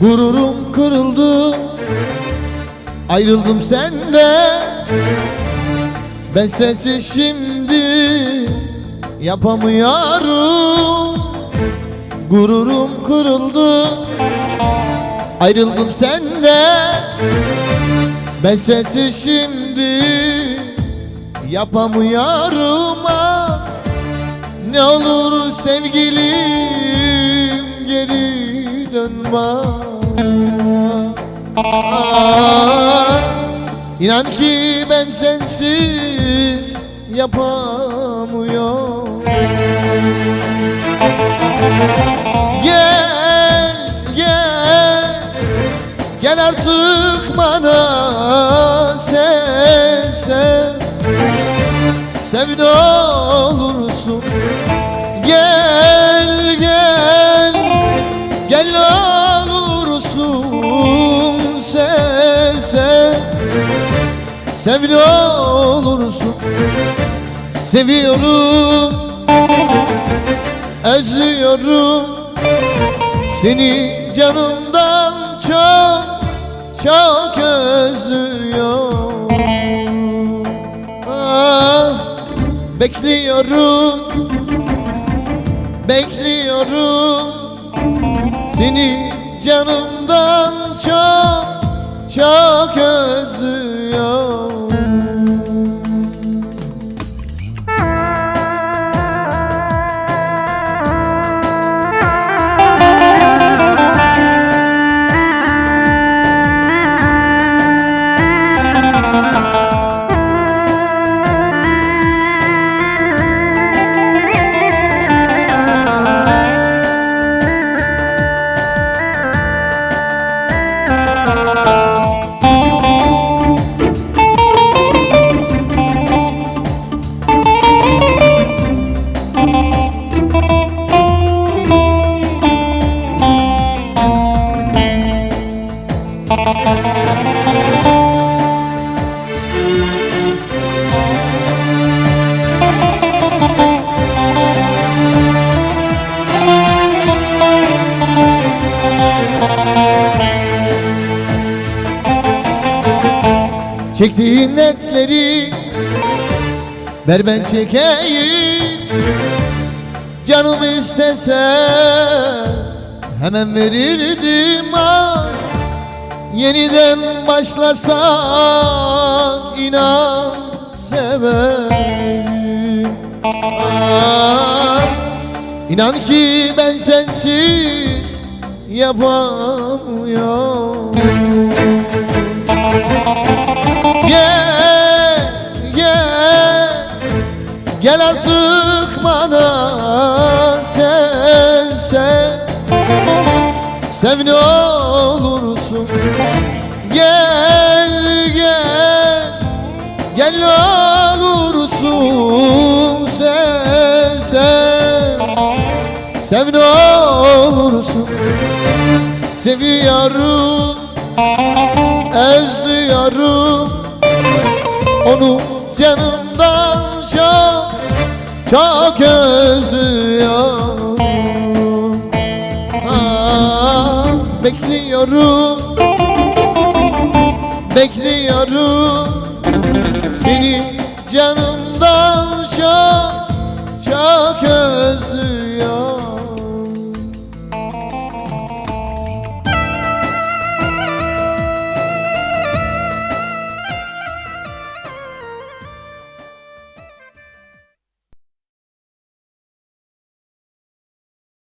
Gururum kırıldı. Ayrıldım senden. Ben sensiz şimdi Yapamıyorum. Gururum kırıldı. Ayrıldım senden. Ben sensiz şimdi Yapamıyorum. Ah. Ne olur sevgilim geri dönme Ah, İnan ki ben sensiz yapamıyorum. Gel gel Gel artık bana sev sev Sev Sev ne olursun Seviyorum Özlüyorum Seni canımdan çok Çok özlüyorum. Ah, bekliyorum Bekliyorum. Seni canımdan çok Çok özlüyorum Çektiğin dertleri Ver ben çekeyim. Canım istese Hemen verirdim ah Yeniden başlasak inan severim. Ah, İnan ki ben sensiz yapamıyorum. Gel, gel Gel artık bana sev, sev Sev ne olursun Gel, gel Gel olursun Sev, sev Sev ne olursun Seviyorum özlüyorum. Onu canımdan çok çok özlüyorum Bekliyorum. Bekliyorum. Seni canımdan